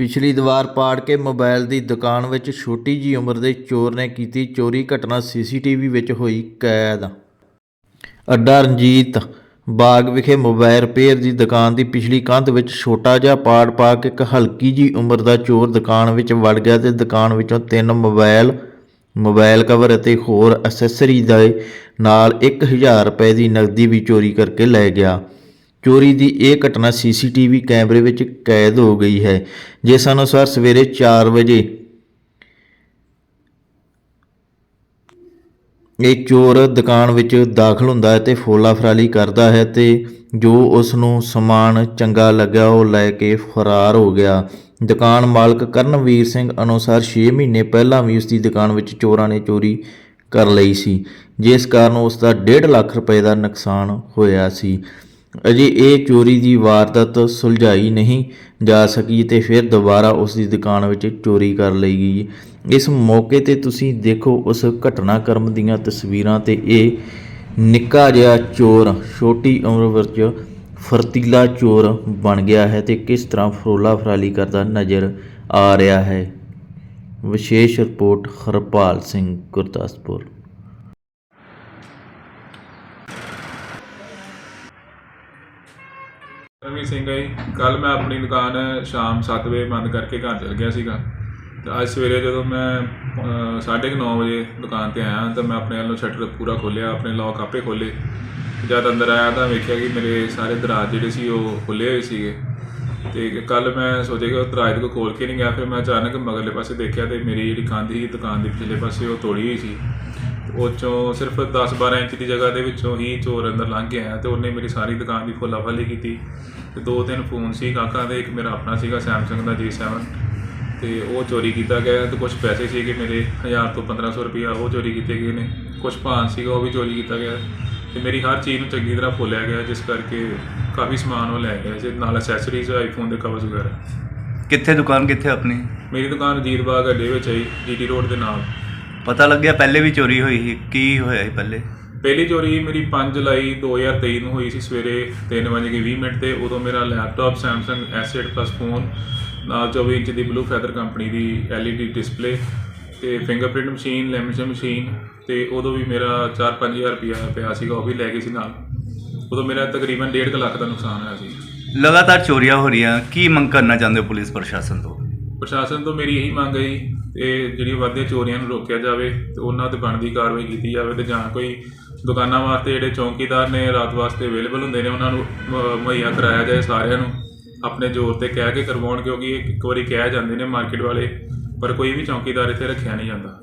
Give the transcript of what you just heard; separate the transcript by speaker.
Speaker 1: ਪਿਛਲੀ ਦੀਵਾਰ ਪਾੜ ਕੇ ਮੋਬਾਈਲ ਦੀ ਦੁਕਾਨ ਵਿੱਚ ਛੋਟੀ ਜੀ ਉਮਰ ਦੇ ਚੋਰ ਨੇ ਕੀਤੀ ਚੋਰੀ। ਘਟਨਾ ਸੀਸੀਟੀਵੀ ਵਿੱਚ ਹੋਈ ਕੈਦ। ਅੱਡਾ ਰਣਜੀਤ ਬਾਗ ਵਿਖੇ ਮੋਬਾਈਲ ਰਿਪੇਅਰ ਦੀ ਦੁਕਾਨ ਦੀ ਪਿਛਲੀ ਕੰਧ ਵਿੱਚ ਛੋਟਾ ਜਿਹਾ ਪਾੜ ਪਾ ਕੇ ਇੱਕ ਹਲਕੀ ਜੀ ਉਮਰ ਦਾ ਚੋਰ ਦੁਕਾਨ ਵਿੱਚ ਵੜ ਗਿਆ ਤੇ ਦੁਕਾਨ ਵਿੱਚੋਂ ਤਿੰਨ ਮੋਬਾਈਲ ਮੋਬਾਈਲ ਕਵਰ ਅਤੇ ਹੋਰ ਐਕਸੈਸਰੀ ਦੇ ਨਾਲ 1000 ਰੁਪਏ ਦੀ ਨਕਦੀ ਵੀ ਚੋਰੀ ਕਰਕੇ ਲੈ ਗਿਆ। ਚੋਰੀ ਦੀ ਇਹ ਘਟਨਾ ਸੀਸੀਟੀਵੀ ਕੈਮਰੇ ਵਿੱਚ ਕੈਦ ਹੋ ਗਈ ਹੈ। ਜਿਸ ਅਨੁਸਾਰ ਸਵੇਰੇ 4 ਵਜੇ ਇਹ ਚੋਰ ਦੁਕਾਨ ਵਿੱਚ ਦਾਖਲ ਹੁੰਦਾ ਹੈ ਤੇ ਫੋਲਾ ਫਰਾਲੀ ਕਰਦਾ ਹੈ ਤੇ ਜੋ ਉਸ ਨੂੰ ਸਮਾਨ ਚੰਗਾ ਲੱਗਿਆ ਉਹ ਲੈ ਕੇ ਫਰਾਰ ਹੋ ਗਿਆ। ਦੁਕਾਨ ਮਾਲਕ ਕਰਨਵੀਰ ਸਿੰਘ ਅਨੁਸਾਰ 6 ਮਹੀਨੇ ਪਹਿਲਾਂ ਵੀ ਉਸ ਦੀ ਦੁਕਾਨ ਵਿੱਚ ਚੋਰਾਂ ਨੇ ਚੋਰੀ ਕਰ ਲਈ ਸੀ, ਜਿਸ ਕਾਰਨ ਉਸ ਦਾ 1.5 ਲੱਖ ਰੁਪਏ ਦਾ ਨੁਕਸਾਨ ਹੋਇਆ ਸੀ। ਅਜੇ ਇਹ ਚੋਰੀ ਦੀ ਵਾਰਦਾਤ ਸੁਲਝਾਈ ਨਹੀਂ ਜਾ ਸਕੀ ਤੇ ਫਿਰ ਦੁਬਾਰਾ ਉਸ ਦੀ ਦੁਕਾਨ ਵਿੱਚ ਚੋਰੀ ਕਰ ਲਈ ਗਈ ਇਸ ਮੌਕੇ ਤੇ ਤੁਸੀਂ ਦੇਖੋ ਉਸ ਘਟਨਾਕ੍ਰਮ ਦੀਆਂ ਤਸਵੀਰਾਂ ਤੇ ਇਹ ਨਿੱਕਾ ਜਿਹਾ ਚੋਰ, ਛੋਟੀ ਉਮਰ ਵਿੱਚ ਫਰਤੀਲਾ ਚੋਰ ਬਣ ਗਿਆ ਹੈ ਤੇ ਕਿਸ ਤਰ੍ਹਾਂ ਫਰੋਲਾ ਫਰਾਲੀ ਕਰਦਾ ਨਜ਼ਰ ਆ ਰਿਹਾ ਹੈ। ਵਿਸ਼ੇਸ਼ ਰਿਪੋਰਟ ਹਰਪਾਲ ਸਿੰਘ ਗੁਰਦਾਸਪੁਰ।
Speaker 2: ਰਵੀ ਸਿੰਘ ਹੈ ਕੱਲ ਮੈਂ ਆਪਣੀ ਦੁਕਾਨ ਸ਼ਾਮ 7 ਵਜੇ ਬੰਦ ਕਰਕੇ ਘਰ ਚਲ ਗਿਆ ਸੀਗਾ। ਤੇ ਅੱਜ ਸਵੇਰੇ ਜਦੋਂ ਮੈਂ 9:30 ਵਜੇ ਦੁਕਾਨ ਤੇ ਆਇਆ, ਤਾਂ ਮੈਂ ਆਪਣੇ ਵੱਲੋਂ ਸ਼ਟਰ ਪੂਰਾ ਖੋਲ੍ਹਿਆ, ਆਪਣੇ ਲੋਕ ਆਪੇ ਖੋਲੇ ਜਦ ਅੰਦਰ ਆਇਆ ਤਾਂ ਵੇਖਿਆ ਕਿ ਮੇਰੇ ਸਾਰੇ ਦਰਾਜ ਜਿਹੜੇ ਸੀ ਉਹ ਖੁੱਲੇ ਹੋਏ ਸੀਗੇ। ਤੇ ਕੱਲ ਮੈਂ ਸੋਚਿਆ ਕਿ ਉਹ ਦਰਾਜ ਕੋ ਖੋਲ ਕੇ ਨਹੀਂ ਗਿਆ, ਫਿਰ ਮੈਂ ਅਚਾਨਕ ਮਗਰਲੇ ਪਾਸੇ ਦੇਖਿਆ ਤੇ ਮੇਰੀ ਜਿਹੜੀ ਕੰਧ ਸੀ ਦੁਕਾਨ ਦੇ ਪਿਛਲੇ ਪਾਸੇ ਉਹ ਤੋੜੀ ਹੋਈ ਸੀ। ਉਹ 'ਚੋਂ ਸਿਰਫ 10-12 ਇੰਚ ਦੀ ਜਗ੍ਹਾ ਦੇ ਵਿੱਚੋਂ ਹੀ ਚੋਰ ਅੰਦਰ ਲੰਘ ਕੇ ਆਇਆ ਤੇ ਉਹਨੇ ਮੇਰੀ ਸਾਰੀ ਦੁਕਾਨ ਦੀ ਫੁੱਲਾਫਾਲੀ ਕੀਤੀ। ਤੇ ਦੋ ਤਿੰਨ ਫੋਨ ਸੀ ਕਾਕਾ ਦੇ, ਇੱਕ ਮੇਰਾ ਆਪਣਾ ਸੀਗਾ ਸੈਮਸੰਗ ਦਾ J7 ਤੇ ਉਹ ਚੋਰੀ ਕੀਤਾ ਗਿਆ ਤੇ ਕੁਝ ਪੈਸੇ ਸੀਗੇ ਮੇਰੇ 1000 ਤੋਂ 1500 ਰੁਪਇਆ ਉਹ ਚੋਰੀ ਕੀਤੇ ਗਏ ਨੇ। ਕੁਝ ਭਾਨ ਸੀਗਾ ਉਹ ਵੀ ਚੋਰੀ ਕੀਤਾ ਗਿਆ। ਤੇ ਮੇਰੀ ਹਰ ਚੀਜ਼ ਨੂੰ ਚੰਗੀ ਤਰ੍ਹਾਂ ਫੋਲਿਆ ਗਿਆ ਜਿਸ ਕਰਕੇ ਕਾਫੀ ਸਮਾਨ ਉਹ ਲੈ ਗਿਆ ਤੇ ਨਾਲ ਐਕਸੈਸਰੀਜ਼ ਆਈਫੋਨ ਦੇ ਕਵਰਸ ਵਗੈਰਾ।
Speaker 3: ਕਿੱਥੇ ਦੁਕਾਨ ਕਿੱਥੇ ਆਪਣੀ?
Speaker 2: ਮੇਰੀ ਦੁਕਾਨ ਰਜੀਤ ਬਾਗ ਅੱਡੇ ਵਿੱਚ ਆਈ ਜੀਟੀ ਰੋਡ ਦੇ ਨਾਲ।
Speaker 3: ਪਤਾ ਲੱਗਿਆ ਪਹਿਲੇ ਵੀ ਚੋਰੀ ਹੋਈ ਸੀ ਕੀ ਹੋਇਆ ਸੀ ਪਹਿਲੇ?
Speaker 2: ਪਹਿਲੀ ਚੋਰੀ ਮੇਰੀ 5 ਜੁਲਾਈ 2023 ਨੂੰ ਹੋਈ ਸੀ ਸਵੇਰੇ 3:20 ਮਿੰਟ ਤੇ ਉਦੋਂ ਮੇਰਾ laptop Samsung S8 Plus phone ਨਾਲ 24 ਇੰਚ ਦੀ ਬਲੂ ਫੈਦਰ ਕੰਪਨੀ ਦੀ LED ਡਿਸਪਲੇ ਤੇ ਫਿੰਗਰਪ੍ਰਿੰਟ ਮਸ਼ੀਨ ਲੈਮੀਨੇਸ਼ਨ ਮਸ਼ੀਨ ਤੇ ਉਦੋਂ ਵੀ ਮੇਰਾ 4-5000 ਰੁਪਇਆ ਪਿਆ ਸੀਗਾ ਉਹ ਵੀ ਲੈ ਗਏ ਸੀ ਨਾਲ। ਉਦੋਂ ਮੇਰਾ ਤਕਰੀਬਨ 1.5 ਲੱਖ ਦਾ ਨੁਕਸਾਨ ਹੋਇਆ ਸੀ।
Speaker 3: ਲਗਾਤਾਰ ਚੋਰੀਆਂ ਹੋ ਰਹੀਆਂ ਕੀ ਮੰਗ ਕਰਨਾ ਚਾਹੁੰਦੇ ਹੋ ਪੁਲਿਸ ਪ੍ਰਸ਼ਾਸਨ ਤੋਂ?
Speaker 2: ਪ੍ਰਸ਼ਾਸਨ ਤੋਂ ਮੇਰੀ ਇਹੀ ਮੰਗ ਹੈ ਜੀ ਤੇ ਜਿਹੜੀਆਂ ਵੱਧਦੀਆਂ ਚੋਰੀਆਂ ਨੂੰ ਰੋਕਿਆ ਜਾਵੇ ਤੇ ਉਹਨਾਂ ਤੇ ਬਣਦੀ ਕਾਰਵਾਈ ਕੀਤੀ ਜਾਵੇ ਤੇ ਜਾਂ ਕੋਈ ਦੁਕਾਨਾਂ ਵਾਸਤੇ ਜਿਹੜੇ ਚੌਂਕੀਦਾਰ ਨੇ ਰਾਤ ਵਾਸਤੇ ਅਵੇਲੇਬਲ ਹੁੰਦੇ ਨੇ ਉਹਨਾਂ ਨੂੰ ਮੁਹੱਈਆ ਕਰਾਇਆ ਜਾਏ ਸਾਰਿਆਂ ਨੂੰ। ਆਪਣੇ ਜ਼ੋਰ ਤੇ ਕਹਿ ਕੇ ਕਰਵਾਉਣ ਕਿਉਂਕਿ ਇੱਕ ਵਾਰੀ ਕਹਿ ਜਾਂਦੇ ਨੇ ਮਾਰਕੀਟ ਵਾਲੇ ਪਰ ਕੋਈ ਵੀ ਚੌਕੀਦਾਰ ਇੱਥੇ ਰੱਖਿਆ ਨਹੀਂ ਜਾਂਦਾ।